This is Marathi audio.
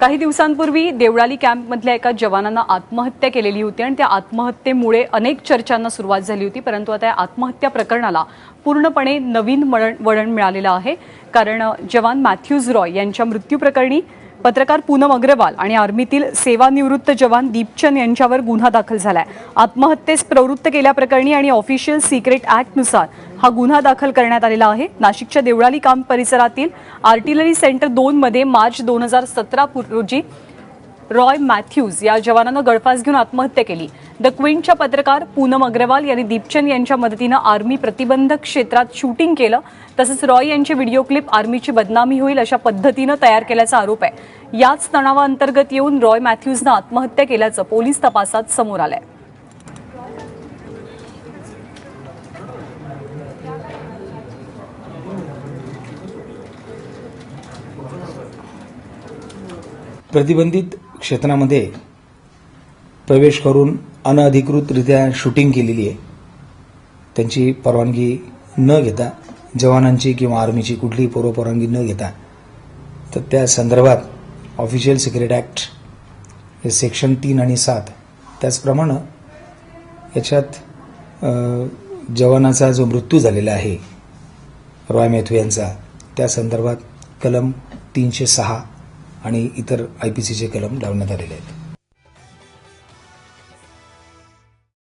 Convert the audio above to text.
काही दिवसांपूर्वी देवळाली कॅम्पमधल्या एका जवानानं आत्महत्या केलेली होती आणि त्या आत्महत्येमुळे अनेक चर्चांना सुरुवात झाली होती परंतु आता या आत्महत्या प्रकरणाला पूर्णपणे नवीन वळण वळण मिळालेलं आहे. कारण जवान मॅथ्यूज रॉय यांच्या मृत्यूप्रकरणी पत्रकार पूनम अग्रवाल आणि आर्मीतील सेवानिवृत्त जवान दीपचंद यांच्यावर गुन्हा दाखल झालाय. आत्महत्येस प्रवृत्त केल्याप्रकरणी आणि ऑफिशियल सिक्रेट ऍक्टनुसार हा गुन्हा दाखल करण्यात आलेला आहे. नाशिकच्या देवळाली काम परिसरातील आर्टिलरी सेंटर दोन मध्ये मार्च दोन हजार सतरा रोजी रॉय मॅथ्यूज या जवानानं गळफास घेऊन आत्महत्या केली. द क्वीनच्या पत्रकार पूनम अग्रवाल यांनी दीपचंद यांच्या मदतीनं आर्मी प्रतिबंधक क्षेत्रात शूटिंग केलं. तसंच रॉय यांची व्हिडिओ क्लिप आर्मीची बदनामी होईल अशा पद्धतीनं तयार केल्याचा आरोप आहे. याच तणावाअंतर्गत येऊन रॉय मॅथ्यूजनं आत्महत्या केल्याचं पोलीस तपासात समोर आलंय. प्रतिबंधित क्षेत्रामध्ये प्रवेश करून अनधिकृतरित्या शूटिंग केलेली आहे. त्यांची परवानगी न घेता जवानांची किंवा आर्मीची कुठलीही पूर्वपरवानगी न घेता तर त्या संदर्भात ऑफिशियल सिक्रेट ॲक्ट हे सेक्शन तीन आणि सात त्याचप्रमाणे याच्यात जवानाचा जो मृत्यू झालेला आहे रॉय मॅथ्यू यांचा त्या संदर्भात कलम तीनशे सहा आणि इतर आय पी सीचे कलम लावण्यात आलेले आहेत.